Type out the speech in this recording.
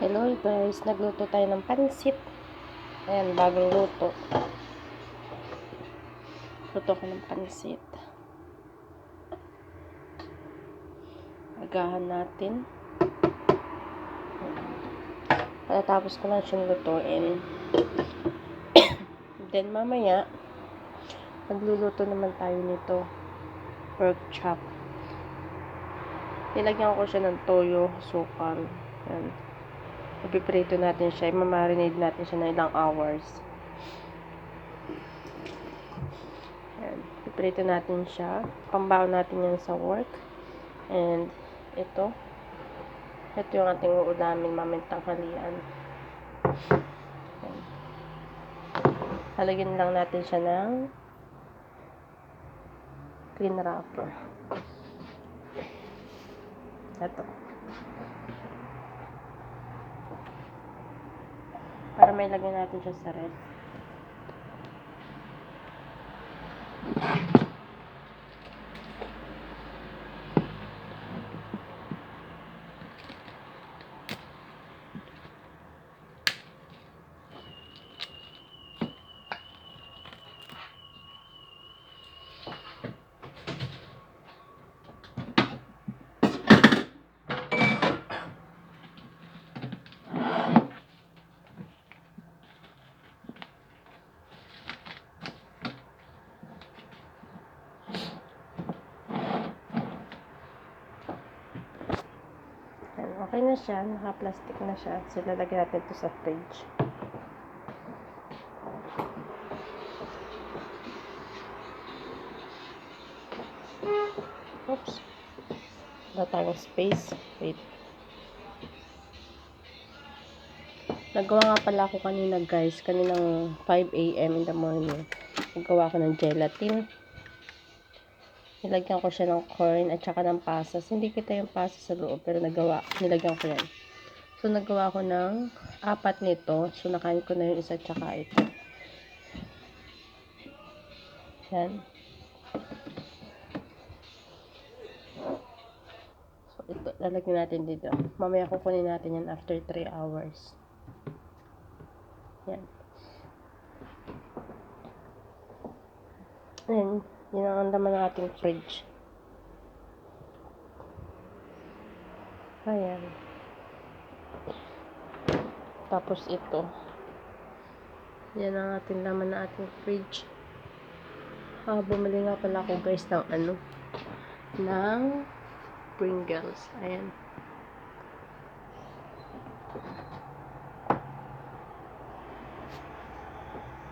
Hello guys, nagluto tayo ng pansit. Ayan, bagong luto. Luto ko ng pansit. Agahan natin. Pagkatapos ko lang siyang lutuin. Then mamaya, magluluto naman tayo nito. Pork chop. Nilagyan ko siya ng toyo, sukal. Yan. Ipiprito natin siya. Imamarinate natin siya ng ilang hours. Yan. Ipiprito natin siya. Pambaon natin yan sa work. And, ito. Ito yung ating uulamin maming tanghalian. Yan. Halagyan lang natin siya ng clean wrapper. Ito. Para may lagyan natin siya sa red. Yan, okay na siya. Naka-plastic na siya. So, lalagyan natin ito sa fridge. Oops. Wala tayong space. Wait. Nagawa nga pala ako kanina guys. Kaninang 5 a.m. in the morning. Nagawa ko ng gelatin. Nilagyan ko siya ng corn at saka ng pasas. Hindi kita yung pasas sa loob, pero nagawa, nilagyan ko yan. So, nagawa ko ng apat nito. So, nakain ko na yung isa at saka ito. Yan. So, ito, lalagyan natin dito. Mamaya kukunin natin yan after 3 hours. Yan. Ayan. Yun ang andaman ng ating fridge. Ayan. Tapos ito. Yan ang ating laman ng ating fridge. Ah, bumili nga pala ako guys ng ano. Ng Pringles. Ayan.